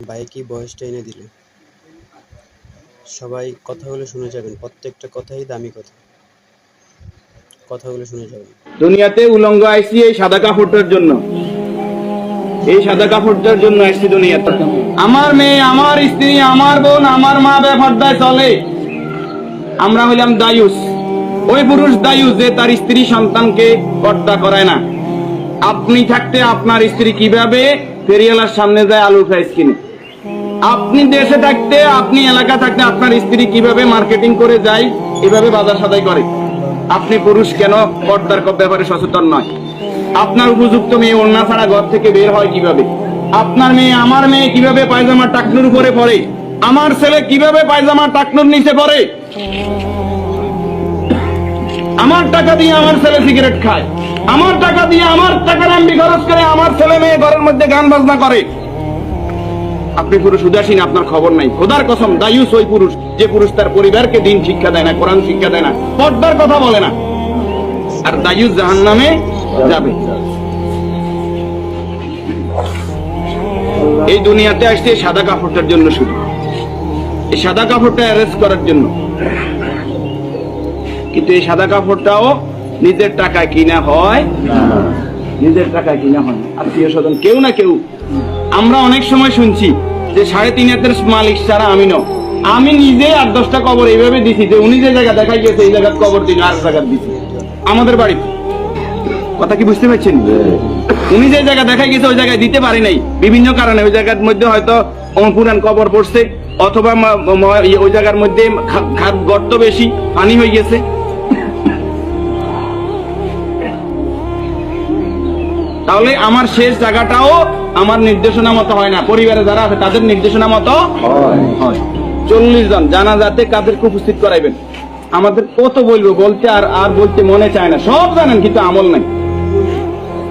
বাইকই বয়সটা এনে দিল। সবাই কথাগুলো শুনে যাবেন, প্রত্যেকটা কথাই দামি কথা। কথাগুলো শুনে যাবেন। দুনিয়াতে উলঙ্গ আইসি এই সাদা কাপড়টার জন্য। এই সাদা কাপড়টার জন্য আসছি দুনিয়াতে। আমার মেয়ে, আমার স্ত্রী, আমার বোন, আমার মা ব্যাপারটায় চলে। আমরা হইলাম দায়ুস। ওই পুরুষ দায়ুস যে তার স্ত্রী সন্তানকে পর্দা করায় না। আপনি থাকতে আপনার স্ত্রী কীভাবে ফেরিয়ালার সামনে যায় আলু ফ্রাইস কিনে আপনি দেশে থাকতে, আপনি এলাকা থাকতে আপনার স্ত্রী কীভাবে মার্কেটিং করে যায়, এভাবে বাজার সদাই করে। আপনি পুরুষ কেন? পর্দার ব্যাপারে সচেতন নয়। আপনার উপযুক্ত মেয়ে অন্য ছাড়া ঘর থেকে বের হয় কীভাবে? আপনার মেয়ে, আমার মেয়ে কীভাবে পায়জামা টাকনুর উপরে পড়ে? আমার ছেলে কীভাবে পায়জামা টাকনুর নিচে পড়ে? আমার টাকা দিয়ে আমার ছেলে সিগারেট খায়। আমার টাকা দিয়ে আমার টাকা রাম্বি খরচ করে আমার ছেলে মেয়ে ঘরের মধ্যে গান বাজনা করে। আপনি পুরুষ উদাসীন, আপনার খবর নাই। খোদার কসম, দায়ুস ওই পুরুষ যে পুরুষ তার পরিবারকে দিন শিক্ষা দেয় না, কোরআন শিক্ষা দেয় না, পর্দার কথা বলে না। আর দায়ুস জাহান নামে যাবে। এই দুনিয়াতে আসছে সাদা কাপড়টার জন্য শুধু এই সাদা কাপড়টা অ্যারেস্ট করার জন্য। কিন্তু এই সাদা কাপড়টাও নিজের টাকা কিনা হয়? নিজের টাকায় কিনা হয় আত্মীয় স্বজন কেউ না কেউ আমরা অনেক সময় শুনছি যে সাড়ে তিন হাতের মালিক ছাড়া আমি ন আমি নিজে আট দশটা কবর এইভাবে দিছি যে উনি যে জায়গা দেখা গেছে এই জায়গার কবর দিন আর জায়গা দিছি। আমাদের বাড়িতে। কথা কি বুঝতে পারছেন? উনি যে জায়গা দেখা গেছে ওই জায়গায় দিতে পারি নাই। বিভিন্ন কারণে ওই জায়গার মধ্যে হয়তো পুরান কবর পড়ছে অথবা ওই জায়গার মধ্যে গর্ত বেশি পানি হয়ে গেছে। তাহলে আমার শেষ জায়গাটাও আমার নির্দেশনা মতো হয় না। পরিবারে যারা আছে তাদের নির্দেশনা মতো হয়। চল্লিশ জন জানাজাতে কাদেরকে উপস্থিত করাইবেন। আমাদের কত বলব বলতে আর আর বলতে মনে চায় না। সব জানেন কিন্তু আমল নাই।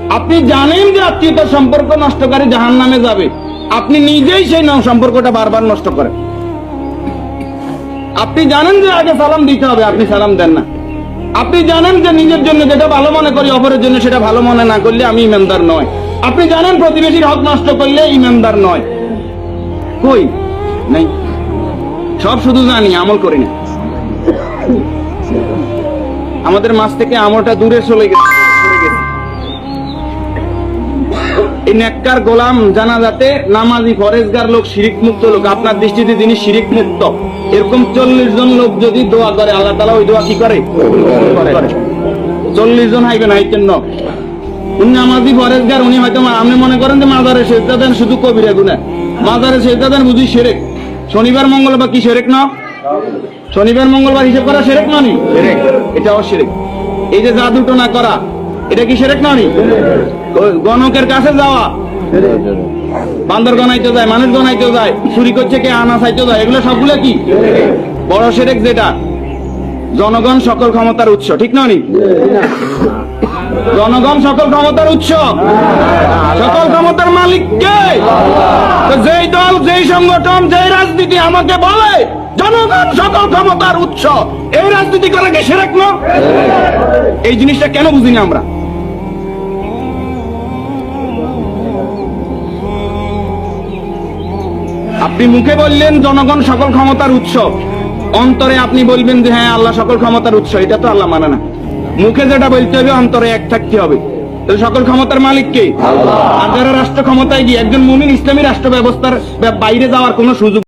আপনি জানেন যে আত্মীয়তার সম্পর্ক নষ্টকারী জাহান নামে যাবে। আপনি নিজেই সেই সম্পর্কটা বারবার নষ্ট করেন। আপনি জানেন যে আগে সালাম দিতে হবে আপনি সালাম দেন না। আপনি জানেন যে নিজের জন্য যেটা ভালো মনে করি, অপরের জন্য সেটা ভালো মনে না করলে আমি ইমানদার নয় আপনি জানেন প্রতিবেশীর হক নষ্ট করলে ইমানদার নয় কই? নাই। সব শুধু জানি, আমল করি না। আমাদের মাছ থেকে আমলটা দূরে চলে গেছে। এই নেককার গোলাম জানা যাতে নামাজি ফরেজগার লোক শিরিক মুক্ত লোক। আপনার দৃষ্টিতে তিনি শিরিক মুক্ত এরকম চল্লিশ জন লোক যদি দোয়া করে, আল্লাহ তালা ওই দোয়া কি করে। চল্লিশ জন হাইবেন হাইতেন ন উনি নামাজি ফরেজগার, উনি হয়তো আপনি মনে করেন যে মাজারে সেজদা দেন শুধু কবিরা গুনা মাজারে সেজদা দেন বুঝি সেরেক। শনিবার, মঙ্গলবার কি সেরেক না? শনিবার, মঙ্গলবার হিসেব করা সেরেক ননি এটাও সেরেক। এই যে জাদু টোনা করা এটা কি সেরেক ননি গণকের কাছে যাওয়া। বান্দর গনাইতে যায়, মানুষ গনাইতে যায়, চুরি করছে কে, আনা চাইতে যায়, এগুলো সবগুলো কি? বড় সেরেক যেটা। জনগণ সকল ক্ষমতার উৎস, ঠিক ননি জনগণ সকল ক্ষমতার উৎস। সকল ক্ষমতার মালিক কে? যেই দল, যেই সংগঠন, যেই রাজনীতি আমাকে বলে, জনগণ সকল ক্ষমতার উৎস। এই রাজনীতি করে কি সেরেক এই জিনিসটা কেন বুঝিনি আমরা? আপনি মুখে বললেন জনগণ সকল ক্ষমতার উৎস। অন্তরে আপনি বলবেন যে হ্যাঁ আল্লাহ সকল ক্ষমতার উৎস। এটা তো আল্লাহ মানে না। মুখে যেটা বলতে হবে অন্তরে এক থাকতে হবে। তাহলে সকল ক্ষমতার মালিক কে? আর যারা রাষ্ট্র ক্ষমতায় গিয়ে একজন মুমিন ইসলামী রাষ্ট্র ব্যবস্থার বাইরে যাওয়ার কোনো সুযোগ